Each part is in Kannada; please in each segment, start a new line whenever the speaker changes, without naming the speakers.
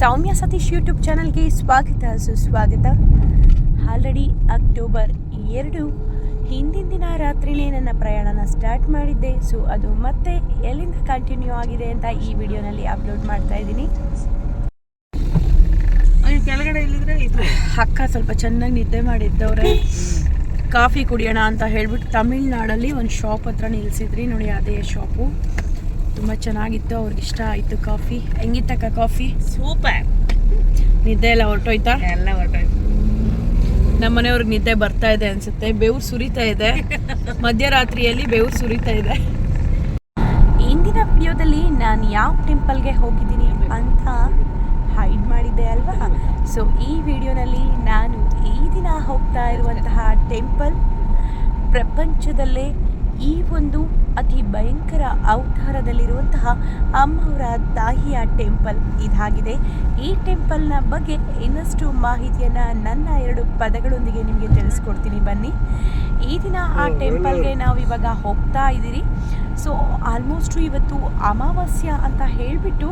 ಸೌಮ್ಯ ಸತೀಶ್ ಯೂಟ್ಯೂಬ್ ಚಾನಲ್ಗೆ ಸ್ವಾಗತ ಸುಸ್ವಾಗತ. ಆಲ್ರೆಡಿ ಅಕ್ಟೋಬರ್ ಎರಡು ಹಿಂದಿನ ದಿನ ರಾತ್ರಿಯೇ ನನ್ನ ಪ್ರಯಾಣನ ಸ್ಟಾರ್ಟ್ ಮಾಡಿದ್ದೆ. ಸೊ ಅದು ಮತ್ತೆ ಎಲ್ಲಿಂದ ಕಂಟಿನ್ಯೂ ಆಗಿದೆ ಅಂತ ಈ ವಿಡಿಯೋನಲ್ಲಿ ಅಪ್ಲೋಡ್ ಮಾಡ್ತಾ ಇದ್ದೀನಿ.
ಅಲ್ಲಿ ಕೆಳಗಡೆ ಇಲ್ಲಿದ್ರೆ ಇದು
ಅಕ್ಕ ಸ್ವಲ್ಪ ಚೆನ್ನಾಗಿ ನಿದ್ದೆ ಮಾಡಿದ್ದವ್ರೆ. ಕಾಫಿ ಕುಡಿಯೋಣ ಅಂತ ಹೇಳ್ಬಿಟ್ಟು ತಮಿಳ್ನಾಡಲ್ಲಿ ಒಂದು ಶಾಪ್ ಹತ್ರ ನಿಲ್ಲಿಸಿದ್ರಿ ನೋಡಿ ಅದೇ ಶಾಪು ತುಂಬ ಚೆನ್ನಾಗಿತ್ತು ಅವ್ರಿಗೆ ಇಷ್ಟ ಆಯಿತು ಕಾಫಿ. ಹೆಂಗಿತ್ತಕ್ಕ ಕಾಫಿ?
ಸೂಪರ್
ನಿದ್ದೆ ಎಲ್ಲ ಹೊರಟೋಯ್ತಾ?
ಎಲ್ಲ ಹೊರಟೋಯ್ತು.
ನಮ್ಮ ಮನೆಯವ್ರಿಗೆ ನಿದ್ದೆ ಬರ್ತಾ ಇದೆ ಅನ್ಸುತ್ತೆ. ಬೆವ್ರು ಸುರಿತಾ ಇದೆ. ಮಧ್ಯರಾತ್ರಿಯಲ್ಲಿ ಬೆವ್ರು ಸುರಿತಾ ಇದೆ. ಇಂದಿನ ವಿಡಿಯೋದಲ್ಲಿ ನಾನು ಯಾವ ಟೆಂಪಲ್ಗೆ ಹೋಗಿದ್ದೀನಿ ಅಂತ ಹೈಡ್ ಮಾಡಿದ್ದೆ ಅಲ್ವಾ? ಸೊ ಈ ವಿಡಿಯೋನಲ್ಲಿ ನಾನು ಈ ದಿನ ಹೋಗ್ತಾ ಇರುವಂತಹ ಟೆಂಪಲ್ ಪ್ರಪಂಚದಲ್ಲೇ ಈ ಒಂದು ಅತಿ ಭಯಂಕರ ಅವತಾರದಲ್ಲಿರುವಂತಹ ಅಮ್ಮವರ ತಾಯಿಯ ಟೆಂಪಲ್ ಇದಾಗಿದೆ. ಈ ಟೆಂಪಲ್ನ ಬಗ್ಗೆ ಇನ್ನಷ್ಟು ಮಾಹಿತಿಯನ್ನು ನನ್ನ ಎರಡು ಪದಗಳೊಂದಿಗೆ ನಿಮಗೆ ತಿಳಿಸ್ಕೊಡ್ತೀನಿ ಬನ್ನಿ. ಈ ದಿನ ಆ ಟೆಂಪಲ್ಗೆ ನಾವು ಇವಾಗ ಹೋಗ್ತಾ ಇದ್ದೀರಿ. ಸೊ ಆಲ್ಮೋಸ್ಟು ಇವತ್ತು ಅಮಾವಾಸ್ಯ ಅಂತ ಹೇಳಿಬಿಟ್ಟು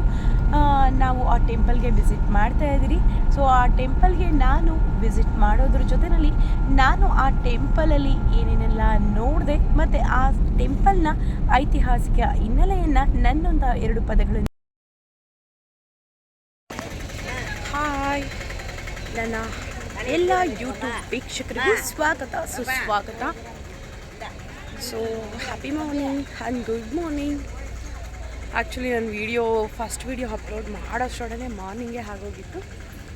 ನಾವು ಆ ಟೆಂಪಲ್ಗೆ ವಿಸಿಟ್ ಮಾಡ್ತಾ ಇದ್ದೀರಿ. ಸೊ ಆ ಟೆಂಪಲ್ಗೆ ನಾನು ವಿಸಿಟ್ ಮಾಡೋದ್ರ ಜೊತೆಯಲ್ಲಿ ನಾನು ಆ ಟೆಂಪಲಲ್ಲಿ ಏನೇನೆಲ್ಲ ನೋಡಿದೆ ಮತ್ತು ಆ ಟೆಂಪಲ್ನ ಐತಿಹಾಸಿಕ ಹಿನ್ನೆಲೆಯನ್ನು ನನ್ನೊಂದ ಎರಡು ಪದಗಳು ಹಾಯ್. ನನ್ನ ಎಲ್ಲ ಯೂಟ್ಯೂಬ್ ವೀಕ್ಷಕರಿಗೂ ಸ್ವಾಗತ, ಸುಸ್ವಾಗತ. So happy morning and good morning actually ನನ್ನ ವೀಡಿಯೋ ಫಸ್ಟ್ ವೀಡಿಯೋ ಅಪ್ಲೋಡ್ ಮಾಡೋಷ್ಟೊಡನೆ ಮಾರ್ನಿಂಗೇ ಆಗೋಗಿತ್ತು.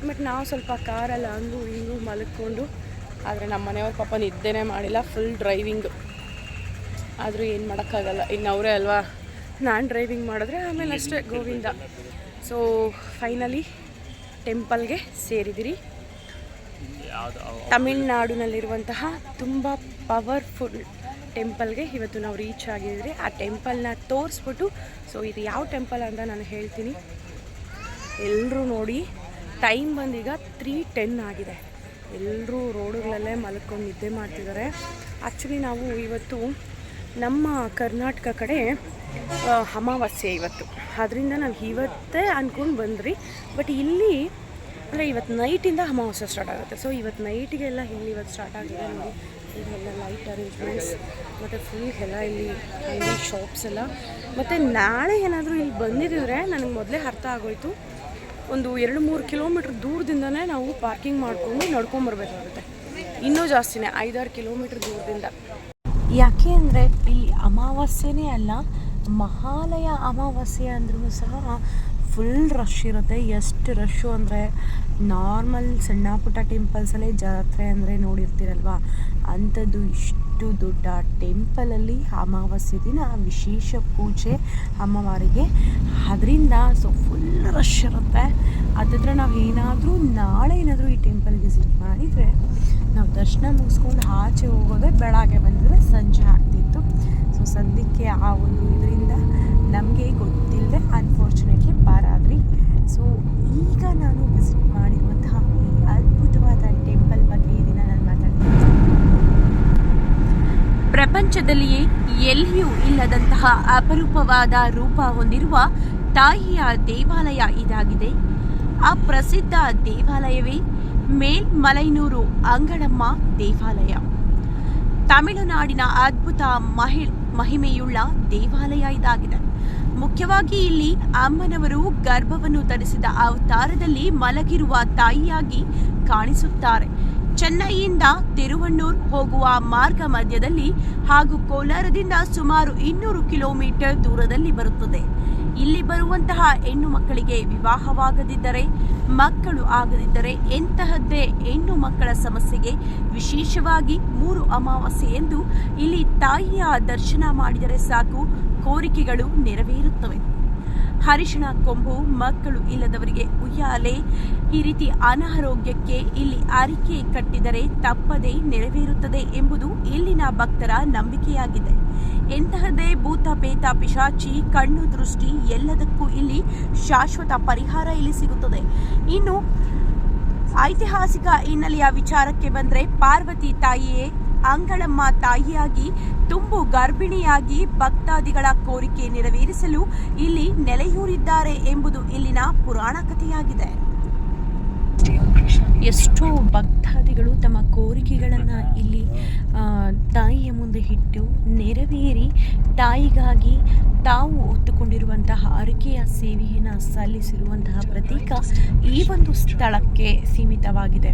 ಬಟ್ ನಾವು ಸ್ವಲ್ಪ ಕಾರಲ್ಲಿ ಹಂಗು ಹಿಂಗು ಮಲ್ಕೊಂಡು ಆದರೆ ನಮ್ಮ ಮನೆಯವ್ರ ಪಾಪ ನಿದ್ದೆನೇ ಮಾಡಿಲ್ಲ ಫುಲ್ ಡ್ರೈವಿಂಗ್ ಆದರೂ ಏನು ಮಾಡೋಕ್ಕಾಗಲ್ಲ. ಇನ್ನು ಅವರೇ ಅಲ್ವಾ? ನಾನು ಡ್ರೈವಿಂಗ್ ಮಾಡಿದ್ರೆ ಆಮೇಲೆ ಅಷ್ಟೇ ಗೋವಿಂದ. ಸೊ ಫೈನಲಿ ಟೆಂಪಲ್ಗೆ ಸೇರಿದಿರಿ. ತಮಿಳ್ನಾಡಿನಲ್ಲಿರುವಂತಹ ತುಂಬ ಪವರ್ಫುಲ್ ಟೆಂಪಲ್ಗೆ ಇವತ್ತು ನಾವು ರೀಚ್ ಆಗಿದ್ರಿ. ಆ ಟೆಂಪಲ್ನ ತೋರಿಸ್ಬಿಟ್ಟು, ಸೊ ಇದು ಯಾವ ಟೆಂಪಲ್ ಅಂತ ನಾನು ಹೇಳ್ತೀನಿ. ಎಲ್ಲರೂ ನೋಡಿ, ಟೈಮ್ ಬಂದೀಗ ತ್ರೀ ಟೆನ್ ಆಗಿದೆ. ಎಲ್ಲರೂ ರೋಡುಗಳಲ್ಲೇ ಮಲ್ಕೊಂಡು ನಿದ್ದೆ ಮಾಡ್ತಿದ್ದಾರೆ. ಆ್ಯಕ್ಚುಲಿ ನಾವು ಇವತ್ತು ನಮ್ಮ ಕರ್ನಾಟಕ ಕಡೆ ಅಮಾವಾಸ್ಯೆ ಇವತ್ತು. ಅದರಿಂದ ನಾವು ಇವತ್ತೇ ಅಂದ್ಕೊಂಡು ಬಂದ್ರಿ ಬಟ್ ಇಲ್ಲಿ, ಅಂದರೆ ಇವತ್ತು ನೈಟಿಂದ ಅಮಾವಾಸ್ಯೆ ಸ್ಟಾರ್ಟ್ ಆಗುತ್ತೆ. ಸೊ ಇವತ್ತು ನೈಟಿಗೆಲ್ಲ ಇಲ್ಲಿ ಇವತ್ತು ಸ್ಟಾರ್ಟ್ ಆಗಿದೆ ನೋಡಿ. ಇಲ್ಲೆಲ್ಲ ಲೈಟ್ ಅರೇಂಜ್ಮೆಂಟ್ಸ್ ಮತ್ತು ಫುಲ್ ಎಲ್ಲ ಇಲ್ಲಿ ಅಂಗಡಿ ಶಾಪ್ಸ್ ಎಲ್ಲ. ಮತ್ತು ನಾಳೆ ಏನಾದರೂ ಇಲ್ಲಿ ಬಂದಿದ್ದರೆ ನನಗೆ ಮೊದಲೇ ಅರ್ಥ ಆಗೋಯ್ತು. ಒಂದು ಎರಡು ಮೂರು ಕಿಲೋಮೀಟ್ರ್ ದೂರದಿಂದನೇ ನಾವು ಪಾರ್ಕಿಂಗ್ ಮಾಡಿಕೊಂಡು ನಡ್ಕೊಂಬರ್ಬೇಕಾಗುತ್ತೆ ಇನ್ನೂ ಜಾಸ್ತಿನೇ, ಐದಾರು ಕಿಲೋಮೀಟ್ರ್ ದೂರದಿಂದ. ಯಾಕೆ ಅಂದರೆ ಇಲ್ಲಿ ಅಮಾವಾಸ್ಯೆನೇ ಅಲ್ಲ, ಮಹಾಲಯ ಅಮಾವಾಸ್ಯೆ ಅಂದ್ರೂ ಸಹ ಫುಲ್ ರಶ್ ಇರುತ್ತೆ. ಎಷ್ಟು ರಶ್ಶು ಅಂದರೆ ನಾರ್ಮಲ್ ಸಣ್ಣ ಪುಟ್ಟ ಟೆಂಪಲ್ಸಲ್ಲೇ ಜಾತ್ರೆ ಅಂದರೆ ನೋಡಿರ್ತೀರಲ್ವ? ಅಂಥದ್ದು ಇಷ್ಟು ದೊಡ್ಡ ಟೆಂಪಲಲ್ಲಿ ಅಮಾವಾಸ್ಯೆ ದಿನ ವಿಶೇಷ ಪೂಜೆ ಅಮ್ಮವಾರಿಗೆ. ಅದರಿಂದ ಸೊ ಫುಲ್ ರಶ್ ಇರುತ್ತೆ. ಅದ್ರ ನಾವು ಏನಾದರೂ ನಾಳೆ ಏನಾದರೂ ಈ ಟೆಂಪಲ್ ವಿಸಿಟ್ ಮಾಡಿದರೆ ನಾವು ದರ್ಶನ ಮುಗಿಸ್ಕೊಂಡು ಆಚೆ ಹೋಗೋದೇ ಬೆಳಗ್ಗೆ ಬಂದಿದ್ರೆ ಸಂಜೆ ಆಗ್ತಿತ್ತು. ಸೊ ಸದ್ಯಕ್ಕೆ ಆ ಒಂದು ಇದರಿಂದ ನಮಗೆ ಗೊತ್ತಿಲ್ಲದೆ ಅನ್ಫಾರ್ಚುನೇಟ್ಲಿ ಪಾರಾದ್ರಿ. ಸೊ ಈಗ ನಾನು ವಿಸಿಟ್ ಮಾಡಿರುವಂತಹ ಈ ಅದ್ಭುತವಾದ ಟೆಂಪಲ್ ಬಗ್ಗೆ ದಿನ ನಾನು ಮಾತಾಡ್ತೀನಿ. ಪ್ರಪಂಚದಲ್ಲಿಯೇ ಎಲ್ಲಿಯೂ ಇಲ್ಲದಂತಹ ಅಪರೂಪವಾದ ರೂಪ ಹೊಂದಿರುವ ತಾಯಿಯ ದೇವಾಲಯ ಇದಾಗಿದೆ. ಆ ಪ್ರಸಿದ್ಧ ದೇವಾಲಯವೇ ಮೇಲ್ಮಲೈನೂರು ಅಂಗಳಮ್ಮ ದೇವಾಲಯ. ತಮಿಳುನಾಡಿನ ಅದ್ಭುತ ಮಹಿ ಮಹಿಮೆಯುಳ್ಳ ದೇವಾಲಯ ಇದಾಗಿದೆ. ಮುಖ್ಯವಾಗಿ ಇಲ್ಲಿ ಅಮ್ಮನವರು ಗರ್ಭವನ್ನು ಧರಿಸಿದ ಅವತಾರದಲ್ಲಿ ಮಲಗಿರುವ ತಾಯಿಯಾಗಿ ಕಾಣಿಸುತ್ತಾರೆ. ಚೆನ್ನೈಯಿಂದ ತಿರುವಣ್ಣೂರ್ ಹೋಗುವ ಮಾರ್ಗ ಮಧ್ಯದಲ್ಲಿ ಹಾಗೂ ಕೋಲಾರದಿಂದ ಸುಮಾರು ಇನ್ನೂರು ಕಿಲೋಮೀಟರ್ ದೂರದಲ್ಲಿ ಬರುತ್ತದೆ. ಇಲ್ಲಿ ಬರುವಂತಹ ಹೆಣ್ಣು ಮಕ್ಕಳಿಗೆ ವಿವಾಹವಾಗದಿದ್ದರೆ, ಮಕ್ಕಳು ಆಗದಿದ್ದರೆ ಎಂತಹದ್ದೇ ಹೆಣ್ಣು ಮಕ್ಕಳ ಸಮಸ್ಯೆಗೆ ವಿಶೇಷವಾಗಿ ಮೂರು ಅಮಾವಾಸ್ಯೆ ಎಂದು ಇಲ್ಲಿ ತಾಯಿಯ ದರ್ಶನ ಮಾಡಿದರೆ ಸಾಕು, ಕೋರಿಕೆಗಳು ನೆರವೇರುತ್ತವೆ. ಹರಿಶಿಣ ಕೊಂಬು ಮಕ್ಕಳು ಇಲ್ಲದವರಿಗೆ ಉಯ್ಯಾಲೆ, ಈ ರೀತಿ ಅನಾರೋಗ್ಯಕ್ಕೆ ಇಲ್ಲಿ ಅರಿಕೆ ಕಟ್ಟಿದರೆ ತಪ್ಪದೇ ನೆರವೇರುತ್ತದೆ ಎಂಬುದು ಇಲ್ಲಿನ ಭಕ್ತರ ನಂಬಿಕೆಯಾಗಿದೆ. ಎಂತಹದೇ ಭೂತ, ಪೇತ, ಪಿಶಾಚಿ, ಕಣ್ಣು, ದೃಷ್ಟಿ ಎಲ್ಲದಕ್ಕೂ ಇಲ್ಲಿ ಶಾಶ್ವತ ಪರಿಹಾರ ಇಲ್ಲಿ ಸಿಗುತ್ತದೆ. ಇನ್ನು ಐತಿಹಾಸಿಕ ಹಿನ್ನೆಲೆಯ ವಿಚಾರಕ್ಕೆ ಬಂದರೆ ಪಾರ್ವತಿ ತಾಯಿಯೇ
ಅಂಗಳಮ್ಮ ತಾಯಿಯಾಗಿ, ತುಂಬು ಗರ್ಭಿಣಿಯಾಗಿ ಭಕ್ತಾದಿಗಳ ಕೋರಿಕೆ ನೆರವೇರಿಸಲು ಇಲ್ಲಿ ನೆಲೆಯೂರಿದ್ದಾರೆ ಎಂಬುದು ಇಲ್ಲಿನ ಪುರಾಣ ಕಥೆಯಾಗಿದೆ.
ಎಷ್ಟೋ ಭಕ್ತಾದಿಗಳು ತಮ್ಮ ಕೋರಿಕೆಗಳನ್ನು ಇಲ್ಲಿ ತಾಯಿಯ ಮುಂದೆ ಇಟ್ಟು ನೆರವೇರಿ ತಾಯಿಗಾಗಿ ತಾವು ಹೊತ್ತುಕೊಂಡಿರುವಂತಹ ಅರಿಕೆಯ ಸೇವೆಯನ್ನು ಸಲ್ಲಿಸಿರುವಂತಹ ಪ್ರತೀಕ ಈ ಒಂದು ಸ್ಥಳಕ್ಕೆ ಸೀಮಿತವಾಗಿದೆ.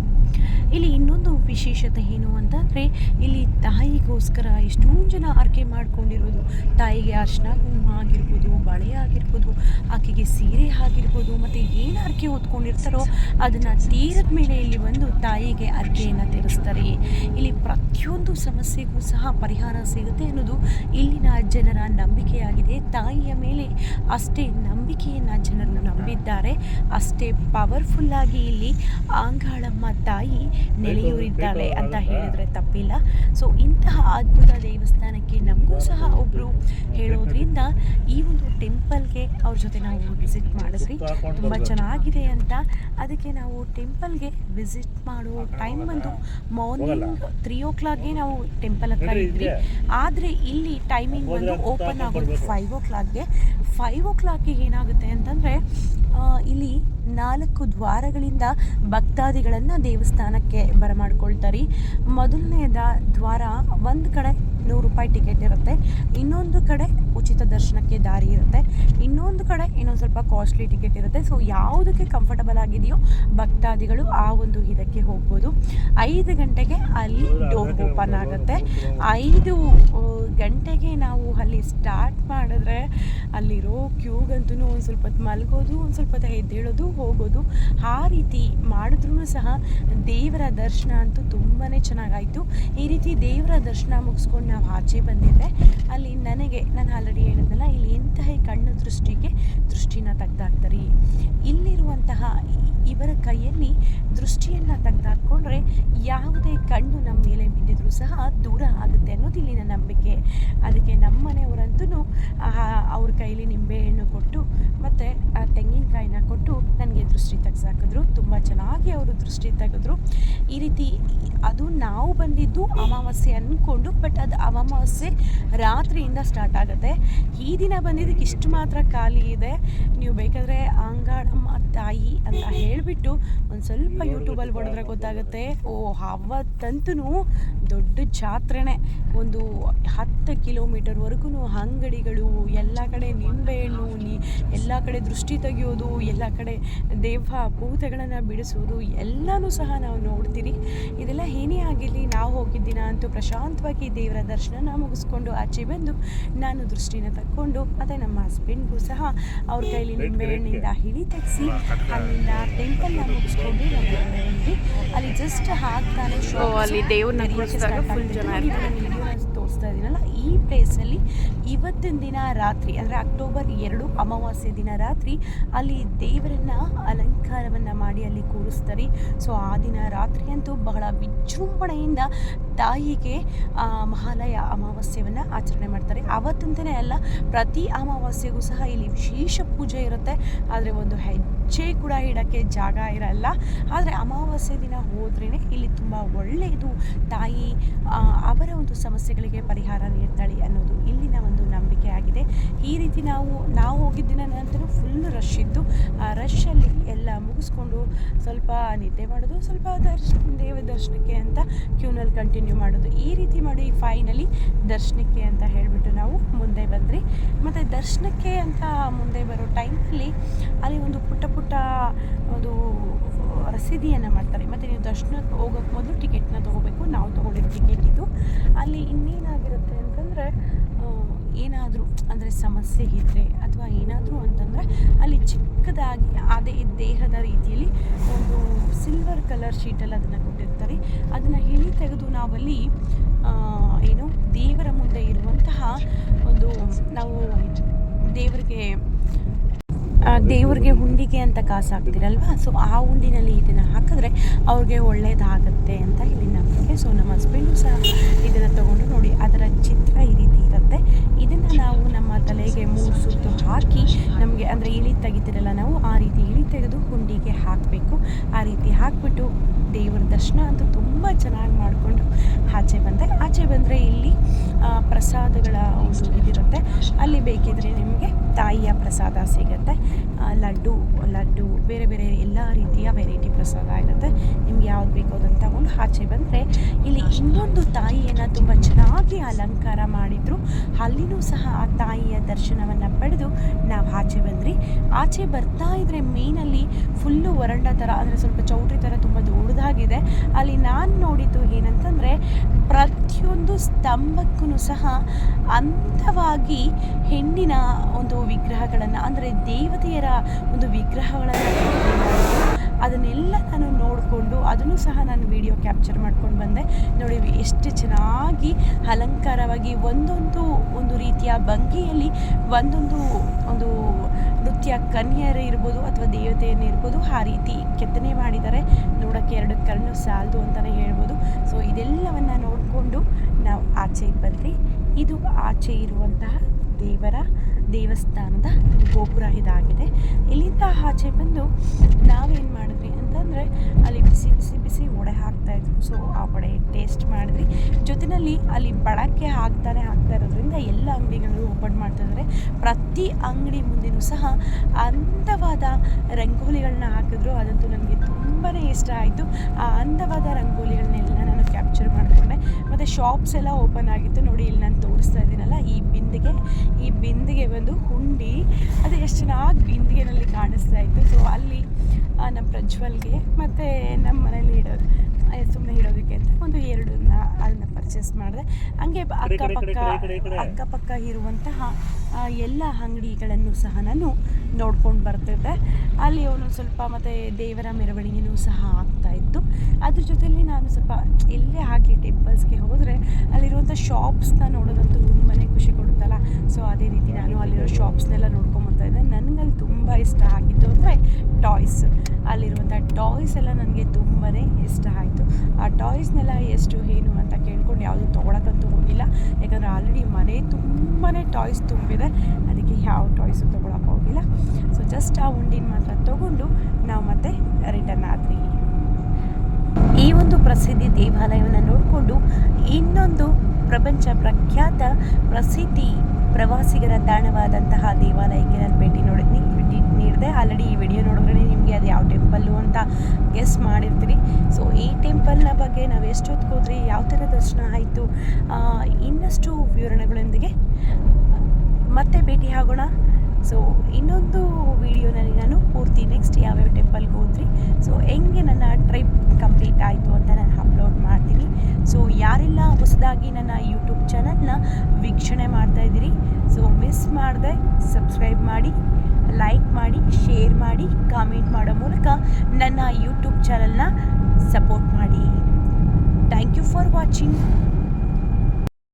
ಇಲ್ಲಿ ಇನ್ನೊಂದು ವಿಶೇಷತೆ ಏನು ಅಂತಂದರೆ, ಇಲ್ಲಿ ತಾಯಿಗೋಸ್ಕರ ಎಷ್ಟೊಂದು ಜನ ಆರಕೆ ಮಾಡ್ಕೊಂಡಿರೋದು. ತಾಯಿಗೆ ಅರ್ಶನ ಕುಂಕುಮ ಆಗಿರ್ಬೋದು, ಬಳೆ ಆಗಿರ್ಬೋದು ಆಕೆಗೆ ಸೀರೆ ಆಗಿರ್ಬೋದು, ಮತ್ತು ಏನು ಆರಕೆ ಹೊತ್ಕೊಂಡಿರ್ತಾರೋ ಅದನ್ನು ತೀರದ ಮೇಲೆ ಇಲ್ಲಿ ಬಂದು ತಾಯಿಗೆ ಅರ್ಕೆಯನ್ನು ತಿಳಿಸ್ತಾರೆ. ಇಲ್ಲಿ ಪ್ರತಿಯೊಂದು ಸಮಸ್ಯೆಗೂ ಸಹ ಪರಿಹಾರ ಸಿಗುತ್ತೆ ಅನ್ನೋದು ಇಲ್ಲಿನ ಜನರ ನಂಬಿಕೆಯಾಗಿದೆ. ತಾಯಿಯ ಮೇಲೆ ಅಷ್ಟೇ ನಂಬಿಕೆಯನ್ನು ಜನರು ನಂಬಿದ್ದಾರೆ. ಅಷ್ಟೇ ಪವರ್ಫುಲ್ಲಾಗಿ ಇಲ್ಲಿ ಆಂಗಾಳಮ್ಮ ತಾಯಿ ನೆಲೆಯೂರಿದ್ದಾಳೆ ಅಂತ ಹೇಳಿದ್ರೆ ತಪ್ಪಿಲ್ಲ. ಸೊ ಇಂತಹ ಅದ್ಭುತ ದೇವಸ್ಥಾನಕ್ಕೆ ನಮಗೂ ಸಹ ಒಬ್ಬರು ಹೇಳೋದ್ರಿಂದ ಈ ಒಂದು ಟೆಂಪಲ್ಗೆ ಅವ್ರ ಜೊತೆ ನಾವು ವಿಸಿಟ್ ಮಾಡಿದ್ವಿ ತುಂಬ ಚೆನ್ನಾಗಿದೆ ಅಂತ. ಅದಕ್ಕೆ ನಾವು ಟೆಂಪಲ್ಗೆ ವಿಸಿಟ್ ಮಾಡೋ ಟೈಮ್ ಬಂದು ಮಾರ್ನಿಂಗ್ ತ್ರೀ ಓ ಕ್ಲಾಕ್ಗೆ ನಾವು ಟೆಂಪಲ್ ಹತ್ರ ಇದ್ವಿ. ಆದರೆ ಇಲ್ಲಿ ಟೈಮಿಂಗ್ ಬಂದು ಓಪನ್ ಆಗೋದು ಫೈವ್ ಓ ಕ್ಲಾಕ್ಗೆ ಫೈವ್ ಓ ಕ್ಲಾಕ್ಗೆ ಏನಾಗುತ್ತೆ ಅಂತಂದರೆ ಇಲ್ಲಿ ನಾಲ್ಕು ದ್ವಾರಗಳಿಂದ ಭಕ್ತಾದಿಗಳನ್ನು ದೇವಸ್ಥಾನಕ್ಕೆ ಬರಮಾಡ್ಕೊಳ್ತಾರೆ. ಮೊದಲನೇದ ದ್ವಾರ ಒಂದು ಕಡೆ ನೂರು ರೂಪಾಯಿ ಟಿಕೆಟ್ ಇರುತ್ತೆ. ಇನ್ನೊಂದು ಕಡೆ ಉಚಿತ ದರ್ಶನಕ್ಕೆ ದಾರಿ ಇರುತ್ತೆ. ಇನ್ನೊಂದು ಕಡೆ ಇನ್ನೊಂದು ಸ್ವಲ್ಪ ಕಾಸ್ಟ್ಲಿ ಟಿಕೆಟ್ ಇರುತ್ತೆ. ಸೊ ಯಾವುದಕ್ಕೆ ಕಂಫರ್ಟಬಲ್ ಆಗಿದೆಯೋ ಭಕ್ತಾದಿಗಳು ಆ ಒಂದು ಇದಕ್ಕೆ ಹೋಗ್ಬೋದು. ಐದು ಗಂಟೆಗೆ ಅಲ್ಲಿ ಡೋರ್ ಓಪನ್ ಆಗುತ್ತೆ. ಐದು ಗಂಟೆಗೆ ನಾವು ಅಲ್ಲಿ ಸ್ಟಾರ್ಟ್ ಮಾಡಿದ್ರೆ ಅಲ್ಲಿರೋ ಕ್ಯೂಗಂತೂ ಒಂದು ಸ್ವಲ್ಪ ಮಲಗೋದು, ಒಂದು ಸ್ವಲ್ಪ ಹೊತ್ತು ಎದ್ದೇಳೋದು, ಹೋಗೋದು. ಆ ರೀತಿ ಮಾಡಿದ್ರೂ ಸಹ ದೇವರ ದರ್ಶನ ಅಂತೂ ತುಂಬಾ ಚೆನ್ನಾಗಾಯಿತು. ಈ ರೀತಿ ದೇವರ ದರ್ಶನ ಮುಗಿಸ್ಕೊಂಡು ನಾವು ಆಚೆ ಬಂದಿದ್ದೆ ಅಲ್ಲಿ ನನಗೆ ನಾನು ಆಲ್ರೆಡಿ ಹೇಳಿದ್ನಲ್ಲ, ಇಲ್ಲಿ ಎಂತಹ ಕಣ್ಣು ದೃಷ್ಟಿಗೆ ದೃಷ್ಟಿನ ತೆಗ್ದಾಕ್ತಾರೆ. ಇಲ್ಲಿರುವಂತಹ ಇವರ ಕೈಯಲ್ಲಿ ದೃಷ್ಟಿಯನ್ನು ತೆಗ್ದಾಕ್ಕೊಂಡ್ರೆ ಯಾವುದೇ ಕಣ್ಣು ನಮ್ಮ ಮೇಲೆ ಬಿದ್ದಿದ್ರೂ ಸಹ ದೂರ ಆಗುತ್ತೆ ಅನ್ನೋದು ಇಲ್ಲಿನ ನಂಬಿಕೆ. ಅದಕ್ಕೆ ನಮ್ಮ ಮನೆಯವರಂತೂ ಅವ್ರ ಕೈಲಿ ನಿಂಬೆಹಣ್ಣು ಕೊಟ್ಟು, ಮತ್ತು ಆ ತೆಂಗಿನಕಾಯಿನ ಕೊಟ್ಟು ನನಗೆ ದೃಷ್ಟಿ ತೆಗ್ಸಾಕಿದ್ರು. ತುಂಬ ಚೆನ್ನಾಗಿ ಅವರು ದೃಷ್ಟಿ ತೆಗೆದ್ರು. ಈ ರೀತಿ ಅದು ನಾವು ಬಂದಿದ್ದು ಅಮಾವಾಸ್ಯೆ ಅಂದ್ಕೊಂಡು ಬಟ್ ಅದು ಅಮಾವಾಸ್ಯೆ ರಾತ್ರಿಯಿಂದ ಸ್ಟಾರ್ಟ್ ಆಗುತ್ತೆ. ಈ ದಿನ ಬಂದಿದ್ದಕ್ಕೆ ಇಷ್ಟು ಮಾತ್ರ ಖಾಲಿ ಇದೆ. ನೀವು ಬೇಕಾದರೆ ಅಂಗಾಡಮ್ಮ ತಾಯಿ ಅಂತ ಹೇಳಿಬಿಟ್ಟು ಒಂದು ಸ್ವಲ್ಪ ಯೂಟ್ಯೂಬಲ್ಲಿ ಹೊಡೆದ್ರೆ ಗೊತ್ತಾಗುತ್ತೆ. ಓ ಅವತ್ತಂತೂ ದೊಡ್ಡ ಜಾತ್ರೆನೇ. ಒಂದು ಹತ್ತು ಕಿಲೋಮೀಟರ್ವರೆಗೂ ಅಂಗಡಿಗಳು, ಎಲ್ಲ ಕಡೆ ನಿಂಬೆಹಣ್ಣು ನೀ ಎಲ್ಲ ಕಡೆ ದೃಷ್ಟಿ ತೆಗೆಯೋದು, ಎಲ್ಲ ಕಡೆ ದೇವ ಭೂತಗಳನ್ನು ಬಿಡಿಸೋದು, ಎಲ್ಲನೂ ಸಹ ನಾವು ನೋಡ್ತೀರಿ. ಇದೆಲ್ಲ ಏನೇ ಆಗಿರಲಿ, ನಾವು ಹೋಗಿದ್ದಿನ ಅಂತೂ ಪ್ರಶಾಂತವಾಗಿ ದೇವರ ದರ್ಶನ ಮುಗಿಸ್ಕೊಂಡು ಆಚೆ ಬಂದು ನಾನು ದೃಷ್ಟಿನ ತಕ್ಕೊಂಡು ಅದೇ ನಮ್ಮ ಹಸ್ಬೆಂಡ್ಗೂ ಸಹ ಅವ್ರ ಕೈಲಿ ನಿಂಬೆಹಣ್ಣಿಂದ ಹಿಡಿ ತೆಗೆಸಿ ಅಲ್ಲಿಂದ ಟೆಂಪಲ್ನ ಮುಗಿಸ್ಕೊಂಡು ಅಲ್ಲಿ ಜಸ್ಟ್ ಹಾಕ್ತಾನೆ ಶೋ ಅಲ್ಲಿ ದೇವ್ರನ್ನ
ತೋರಿಸ್ತಾ ಇದ್ದೀನಲ್ಲ ಈ ಪ್ಲೇಸಲ್ಲಿ ಇವತ್ತಿನ ದಿನ ರಾತ್ರಿ ಅಂದರೆ ಅಕ್ಟೋಬರ್ ಎರಡು ಅಮಾವಾಸ್ಯೆ ದಿನ ರಾತ್ರಿ ಅಲ್ಲಿ ದೇವರನ್ನ ಅಲಂಕಾರವನ್ನು ಮಾಡಿ ಅಲ್ಲಿ ಕೂರಿಸ್ತಾರೆ. ಸೊ ಆ ದಿನ ರಾತ್ರಿ ಅಂತೂ ಬಹಳ ವಿಜೃಂಭಣೆಯಿಂದ ತಾಯಿಗೆ ಮಹಾಲಯ ಅಮಾವಾಸ್ಯೆಯನ್ನು ಆಚರಣೆ ಮಾಡ್ತಾರೆ. ಅವತ್ತಂತಲೇ ಅಲ್ಲ, ಪ್ರತಿ ಅಮಾವಾಸ್ಯೆಗೂ ಸಹ ಇಲ್ಲಿ ವಿಶೇಷ ಪೂಜೆ ಇರುತ್ತೆ. ಆದರೆ ಒಂದು ಹೆಜ್ಜೆ ಕೂಡ ಇಡೋಕ್ಕೆ ಜಾಗ ಇರಲ್ಲ. ಆದರೆ ಅಮಾವಾಸ್ಯೆ ದಿನ ಹೋದ್ರೇ ಇಲ್ಲಿ ತುಂಬ ಒಳ್ಳೆಯದು. ತಾಯಿ ಅವರ ಒಂದು ಸಮಸ್ಯೆಗಳಿಗೆ ಪರಿಹಾರ ನೀಡ್ತಾಳೆ ಅನ್ನೋದು ಇಲ್ಲಿನ ಒಂದು ನಂಬಿಕೆ ಆಗಿದೆ. ಈ ರೀತಿ ನಾವು ನಾವು ಹೋಗಿದ್ದಿನ ನಂತರ ಫುಲ್ ರಶ್ ಇತ್ತು. ಆ ರಶ್ಶಲ್ಲಿ ಎಲ್ಲ ಮುಗಿಸ್ಕೊಂಡು ಸ್ವಲ್ಪ ನಿದ್ದೆ ಮಾಡೋದು, ಸ್ವಲ್ಪ ದರ್ಶ ದೇವ ದರ್ಶನಕ್ಕೆ ಅಂತ ಕ್ಯೂನಲ್ಲಿ ಕಂಟಿನ್ಯೂ ಮಾಡೋದು. ಈ ರೀತಿ ಮಾಡಿ ಫೈನಲಿ ದರ್ಶನಕ್ಕೆ ಅಂತ ಹೇಳಿಬಿಟ್ಟು ನಾವು ಮುಂದೆ ಬಂದ್ರಿ. ಮತ್ತು ದರ್ಶನಕ್ಕೆ ಅಂತ ಮುಂದೆ ಬರೋ ಟೈಮಲ್ಲಿ ಅಲ್ಲಿ ಒಂದು ಪುಟ್ಟ ಪುಟ್ಟ ಒಂದು ರಸೀದಿಯನ್ನು ಮಾಡ್ತಾರೆ. ಮತ್ತು ನೀವು ದರ್ಶನಕ್ಕೆ ಹೋಗೋಕ್ಕೆ ಮೊದಲು ಟಿಕೆಟ್ನ ತೊಗೋಬೇಕು. ನಾವು ತೊಗೊಂಡಿರೋ ಟಿಕೆಟ್ ಇದು. ಅಲ್ಲಿ ಇನ್ನೇನಾಗಿರುತ್ತೆ ಅಂತಂದರೆ ಏನಾದರೂ ಅಂದರೆ ಸಮಸ್ಯೆ ಇದ್ದರೆ ಅಥವಾ ಏನಾದರೂ ಅಂತಂದರೆ ಅಲ್ಲಿ ಚಿಕ್ಕದಾಗಿ ಅದೇ ದೇಹದ ರೀತಿಯಲ್ಲಿ ಒಂದು ಸಿಲ್ವರ್ ಕಲರ್ ಶೀಟಲ್ಲಿ ಅದನ್ನು ಕೊಟ್ಟಿರ್ತಾರೆ. ಅದನ್ನು ಹಿಳಿ ತೆಗೆದು ನಾವಲ್ಲಿ ಏನು ದೇವರ ಮುಂದೆ ಇರುವಂತಹ ಒಂದು, ನಾವು ದೇವ್ರಿಗೆ ಹುಂಡಿಗೆ ಅಂತ ಕಾಸು ಹಾಕ್ತೀರಲ್ವ ಸೊ ಆ ಹುಂಡಿನಲ್ಲಿ ಇದನ್ನು ಹಾಕಿದ್ರೆ ಅವ್ರಿಗೆ ಒಳ್ಳೇದಾಗತ್ತೆ ಅಂತ ಇಲ್ಲಿ ನಂಬಿಕೆ ಸೊ ನಮ್ಮ ಹಸ್ಬೆಂಡು ಸಹ ಇದನ್ನು ತೊಗೊಂಡು ನೋಡಿ, ಅದರ ಚಿತ್ರ ಈ ರೀತಿ ಇರುತ್ತೆ. ಇದನ್ನು ನಾವು ನಮ್ಮ ತಲೆಗೆ ಮೂರು ಸುತ್ತು ಹಾಕಿ ನಮಗೆ ಅಂದರೆ ಇಳಿ ತೆಗಿತಿರಲ್ಲ ನಾವು, ಆ ರೀತಿ ಇಳಿ
ತೆಗೆದು ಹುಂಡಿಗೆ ಹಾಕಬೇಕು. ಆ ರೀತಿ ಹಾಕಿಬಿಟ್ಟು ದೇವರ ದರ್ಶನ ಅಂತೂ ತುಂಬ ಚೆನ್ನಾಗಿ ಮಾಡಿಕೊಂಡು ಆಚೆ ಬಂದೆ ಆಚೆ ಬಂದರೆ ಇಲ್ಲಿ ಪ್ರಸಾದಗಳ ಒಂದು ಇದಿರುತ್ತೆ ಅಲ್ಲಿ ಬೇಕಿದ್ರೆ ನಿಮಗೆ ತಾಯಿಯ ಪ್ರಸಾದ ಸಿಗುತ್ತೆ. ಲಡ್ಡು ಲಡ್ಡು, ಬೇರೆ ಬೇರೆ ಎಲ್ಲ ರೀತಿಯ ವೆರೈಟಿ ಪ್ರಸಾದ ಇರುತ್ತೆ. ನಿಮ್ಗೆ ಯಾವ್ದು ಬೇಕೋ ಅದನ್ನು ತಗೊಂಡು ಆಚೆ ಬಂದರೆ ಇಲ್ಲಿ ಇನ್ನೊಂದು ತಾಯಿಯನ್ನು ತುಂಬ ಚೆನ್ನಾಗಿ ಅಲಂಕಾರ ಮಾಡಿದ್ರು. ಅಲ್ಲಿನೂ ಸಹ ಆ ತಾಯಿಯ ದರ್ಶನವನ್ನು ಪಡೆದು ನಾವು ಆಚೆ ಬಂದ್ರಿ ಆಚೆ ಬರ್ತಾ ಇದ್ರೆ ಮೇನಲ್ಲಿ ಫುಲ್ಲು ವರಂಡ ಥರ ಅಂದರೆ ಸ್ವಲ್ಪ ಚೌಟ್ರಿ ಥರ ತುಂಬ ದೊಡ್ಡದಾಗಿದೆ. ಅಲ್ಲಿ ನಾನು ನೋಡಿದ್ದು ಏನಂತಂದರೆ, ಪ್ರತಿಯೊಂದು ಸ್ತಂಭಕ್ಕೂ ಸಹ ಅಂತವಾಗಿ ಹೆಣ್ಣಿನ ಒಂದು ವಿಗ್ರಹಗಳನ್ನು, ಅಂದರೆ ದೇವತೆಯರ ಒಂದು ವಿಗ್ರಹಗಳನ್ನು ಅದನ್ನೆಲ್ಲ ನಾನು ನೋಡಿಕೊಂಡು ಅದನ್ನು ಸಹ ನಾನು ವಿಡಿಯೋ ಕ್ಯಾಪ್ಚರ್ ಮಾಡ್ಕೊಂಡು ಬಂದೆ. ನೋಡಿ, ಎಷ್ಟು ಚೆನ್ನಾಗಿ ಅಲಂಕಾರವಾಗಿ ಒಂದೊಂದು ಒಂದು ರೀತಿಯ ಭಂಗಿಯಲ್ಲಿ ಒಂದೊಂದು ಒಂದು ನೃತ್ಯ ಕನ್ಯರೇ ಇರ್ಬೋದು ಅಥವಾ ದೇವತೆಯನ್ನು ಇರ್ಬೋದು, ಆ ರೀತಿ ಕೆತ್ತನೆ ಮಾಡಿದ್ದಾರೆ ನೋಡೋಕ್ಕೆ ಎರಡು ಕಣ್ಣು ಸಾಲದು ಅಂತಲೇ ಹೇಳ್ಬೋದು. ಸೊ ಇದೆಲ್ಲವನ್ನು ನೋಡಿಕೊಂಡು ನಾವು ಆಚೆಗೆ ಬಂದ್ವಿ. ಇದು ಆಚೆ ಇರುವಂತಹ ದೇವರ ದೇವಸ್ಥಾನದ ಗೋಪುರ ಇದಾಗಿದೆ. ಇಲ್ಲಿಂದ ಆಚೆ ಬಂದು ನಾವೇನು ಮಾಡಿದ್ವಿ ಅಂತಂದರೆ ಅಲ್ಲಿ ಬಿಸಿ ಬಿಸಿ ಬಿಸಿ ವಡೆ ಹಾಕ್ತಾಯಿದ್ರು ಸೊ ಆ ವಡೆ ಟೇಸ್ಟ್ ಮಾಡಿದ್ವಿ. ಜೊತೆಯಲ್ಲಿ ಅಲ್ಲಿ ಬಳಕೆ ಹಾಕ್ತಾನೆ ಹಾಕ್ತಾ ಇರೋದ್ರಿಂದ ಎಲ್ಲ ಅಂಗಡಿಗಳು ಓಪನ್ ಮಾಡ್ತಿದ್ದಾರೆ ಪ್ರತಿ ಅಂಗಡಿ ಮುಂದೆಯೂ ಸಹ ಅಂದವಾದ ರಂಗೋಲಿಗಳನ್ನ ಹಾಕಿದ್ರು. ಅದಂತೂ ನನಗೆ ತುಂಬಾ ಇಷ್ಟ ಆಯಿತು. ಆ ಅಂದವಾದ ರಂಗೋಲಿಗಳನ್ನೆಲ್ಲ ನಾನು ಕ್ಯಾಪ್ಚರ್ ಮಾಡಿಕೊಂಡೆ. ಮತ್ತು ಶಾಪ್ಸ್ ಎಲ್ಲ ಓಪನ್ ಆಗಿತ್ತು. ನೋಡಿ, ಇಲ್ಲಿ ನಾನು ತೋರಿಸ್ತಾ ಇದ್ದೀನಲ್ಲ, ಈ ಬಿಂದಿಗೆ ಈ ಬಿಂದಿಗೆ ಬಂದು ಹುಂಡಿ. ಅದು ಎಷ್ಟು ಚೆನ್ನಾಗಿ ಬಿಂದಿಗೆನಲ್ಲಿ ಕಾಣಿಸ್ತಾ ಇತ್ತು. ಸೊ ನಮ್ಮ ಪ್ರಜ್ವಲ್ಗೆ ಮತ್ತು ನಮ್ಮ ಮನೇಲಿ ಇಡೋದು ಸುಮ್ಮನೆ ಇಡೋದಕ್ಕೆ ಅಂತ ಒಂದು ಎರಡನ್ನ ಅದನ್ನ ಪರ್ಚೇಸ್ ಮಾಡಿದೆ. ಹಂಗೆ ಅಕ್ಕಪಕ್ಕ. ಅಕ್ಕಪಕ್ಕ ಇರುವಂತಹ ಎಲ್ಲ ಅಂಗಡಿಗಳನ್ನು ಸಹ ನಾನು ನೋಡ್ಕೊಂಡು ಬರ್ತಿದ್ದೆ. ಅಲ್ಲಿ ಅವನು ಸ್ವಲ್ಪ ಮತ್ತು ದೇವರ ಮೆರವಣಿಗೆನೂ ಸಹ ಆಗ್ತಾ ಇತ್ತು. ಅದ್ರ ಜೊತೆಯಲ್ಲಿ ನಾನು ಸ್ವಲ್ಪ ಎಲ್ಲೇ ಹಾಕಿ ಟೆಂಪಲ್ಸ್ಗೆ ಹೋದರೆ ಅಲ್ಲಿರುವಂಥ ಶಾಪ್ಸ್ನ ನೋಡೋದಂತೂ ತುಂಬಾ ಖುಷಿ ಸೊ ಅದೇ ರೀತಿ ನಾನು ಅಲ್ಲಿರೋ ಶಾಪ್ಸ್ನೆಲ್ಲ ನೋಡ್ಕೊಂಬರ್ತಾ ಇದ್ದೆ. ನನಗಲ್ಲಿ ತುಂಬ ಇಷ್ಟ ಆಗಿದ್ದು ಅಂದರೆ ಟಾಯ್ಸ್ ಅಲ್ಲಿರುವಂಥ ಟಾಯ್ಸ್ ಎಲ್ಲ ನನಗೆ ತುಂಬಾ ಇಷ್ಟ ಆಯಿತು. ಆ ಟಾಯ್ಸ್ನೆಲ್ಲ ಎಷ್ಟು ಏನು ಅಂತ ಕೇಳ್ಕೊಂಡು ಯಾವುದು ತೊಗೊಳಕ್ಕಂತೂ ಹೋಗಿಲ್ಲ. ಯಾಕಂದರೆ ಆಲ್ರೆಡಿ ಮನೆ ತುಂಬಾ ಟಾಯ್ಸ್ ತುಂಬಿದೆ. ಅದಕ್ಕೆ ಯಾವ ಟಾಯ್ಸು ತೊಗೊಳಕ್ಕೆ ಹೋಗಿಲ್ಲ. ಸೊ ಜಸ್ಟ್ ಆ ಉಂಡಿನ ಮಾತ್ರ ತೊಗೊಂಡು ನಾವು ಮತ್ತೆ ರಿಟರ್ನ್ ಆದ್ವಿ. ಈ ಒಂದು ಪ್ರಸಿದ್ಧಿ ದೇವಾಲಯವನ್ನು ನೋಡಿಕೊಂಡು ಇನ್ನೊಂದು ಪ್ರಪಂಚ ಪ್ರಖ್ಯಾತ ಪ್ರಸಿದ್ಧಿ ಪ್ರವಾಸಿಗರ ತಾಣವಾದಂತಹ ದೇವಾಲಯಕ್ಕೆ ನಾನು ಭೇಟಿ ನೋಡಿದ್ನಿ ನೀಡಿದೆ. ಆಲ್ರೆಡಿ ಈ ವಿಡಿಯೋ ನೋಡಿದ್ರೆ ನಿಮಗೆ ಅದು ಯಾವ ಟೆಂಪಲ್ಲು ಅಂತ ಗೆಸ್ ಮಾಡಿರ್ತೀರಿ. ಸೊ ಈ ಟೆಂಪಲ್ನ ಬಗ್ಗೆ ನಾವು ಎಷ್ಟೊತ್ತಿಗೆ ಹೋದ್ರಿ? ಯಾವ ಥರ ದರ್ಶನ ಆಯಿತು? ಇನ್ನಷ್ಟು ವಿವರಣೆಗಳೊಂದಿಗೆ ಮತ್ತೆ ಭೇಟಿ ಆಗೋಣ. ಸೊ ಇನ್ನೊಂದು ವಿಡಿಯೋನಲ್ಲಿ ನಾನು ಪೂರ್ತಿ ನೆಕ್ಸ್ಟ್ ಯಾವ್ಯಾವ ಟೆಂಪಲ್ಗೆ ಹೋದ್ರಿ ಸೊ ಹೆಂಗೆ ನನ್ನ ಟ್ರಿಪ್ ಕಂಪ್ಲೀಟ್ ಆಯಿತು ಅಂತ ನಾನು ಅಪ್ಲೋಡ್ ಮಾಡ್ತೀನಿ ಸೊ ಯಾರೆಲ್ಲ ಹೊಸದಾಗಿ ನನ್ನ ಯೂಟ್ಯೂಬ್ ಚಾನಲ್ನ ವೀಕ್ಷಣೆ ಮಾಡ್ತಾ ಇದ್ದೀರಿ. ಸೊ ಮಿಸ್ ಮಾಡದೆ ಸಬ್ಸ್ಕ್ರೈಬ್ ಮಾಡಿ ಲೈಕ್ ಮಾಡಿ ಶೇರ್ ಮಾಡಿ ಕಾಮೆಂಟ್ ಮಾಡೋ ಮೂಲಕ ನನ್ನ ಯೂಟ್ಯೂಬ್ ಚಾನಲ್ನ ಸಪೋರ್ಟ್ ಮಾಡಿ. Thank you for watching